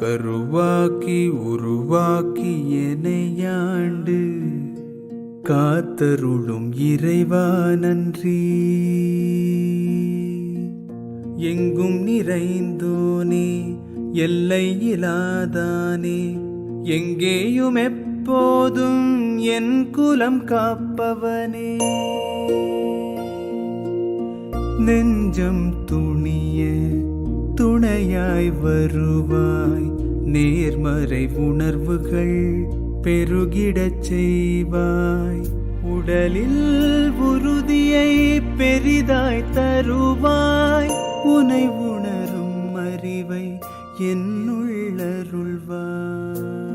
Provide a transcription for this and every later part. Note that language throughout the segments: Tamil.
கருவாக்கி உருவாக்கி எனையாண்டு காத்தருளும் இறைவா நன்றி. எங்கும் நிறைந்தோனே எல்லை இலாதானே எங்கேயும் எப்போதும் என் குலம் காப்பவனே. நெஞ்சம் துணிய துணையாய் வருவாய். நேர்மறை உணர்வுகள் பெருகிடச் செய்வாய். உடலில் உறுதியை பெரிதாய் தருவாய். உனை உணரும் அறிவை என்னுள்ளருள்வாய்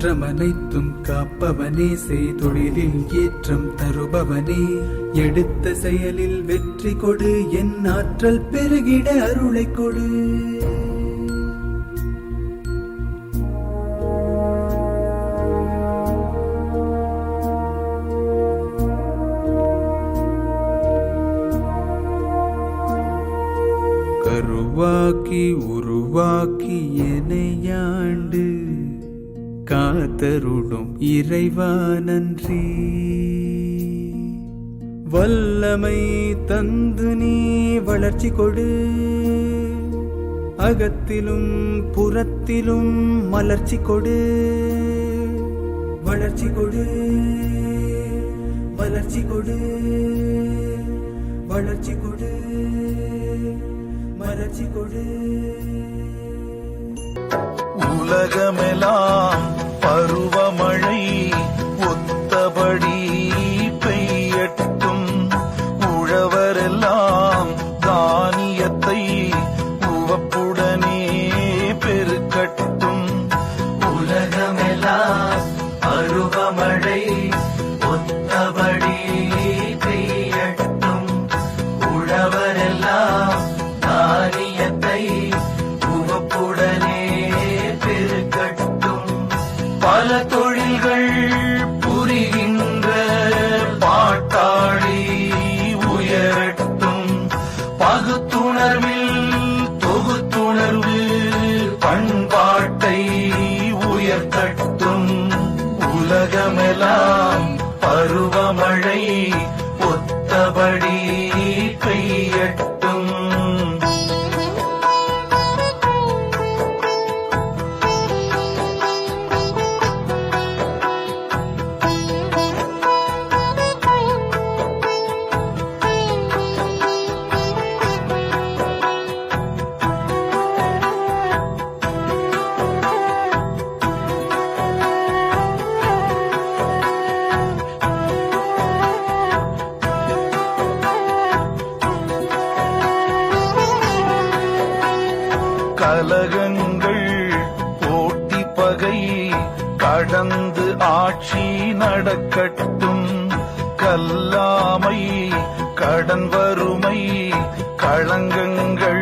சுற்றமனைத்தும் காப்பவனே செய்தொழிலில் ஏற்றம் தருபவனே. எடுத்த செயலில் வெற்றி கொடு என் ஆற்றல் பெருகிட அருளை கொடு. கருவாக்கி உருவாக்கி எனையாண்டு காத்தருடும் இறைவா நன்றி. வல்லமை தந்து நீ வளர்ச்சி கொடு. அகத்திலும் புறத்திலும் மலர்ச்சி கொடு. வளர்ச்சி கொடு. வளர்ச்சி கொடு. வளர்ச்சி கொடு. மலர்ச்சி கொடு. உலகமெல்லாம் ஒத்தபடி கலகங்கள் போட்டி பகை கடந்து ஆட்சி நடக்கட்டும். கல்லாமை கடன் வறுமை களங்கங்கள்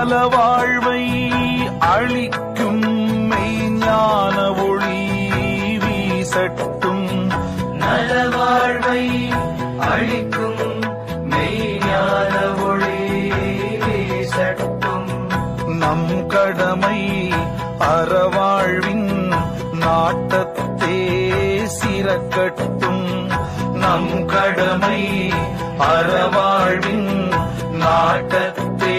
நலவாழ்வை அழிக்கும் மெய்ஞான ஒளி வீசட்டும். நலவாழ்வை அழிக்கும் மெய்ஞான ஒளி வீசட்டும். நம் கடமை அறவாழ்வின் நாட்டத்தே சிறக்கட்டும். நம் கடமை அறவாழ்வின் நாட்டத்தே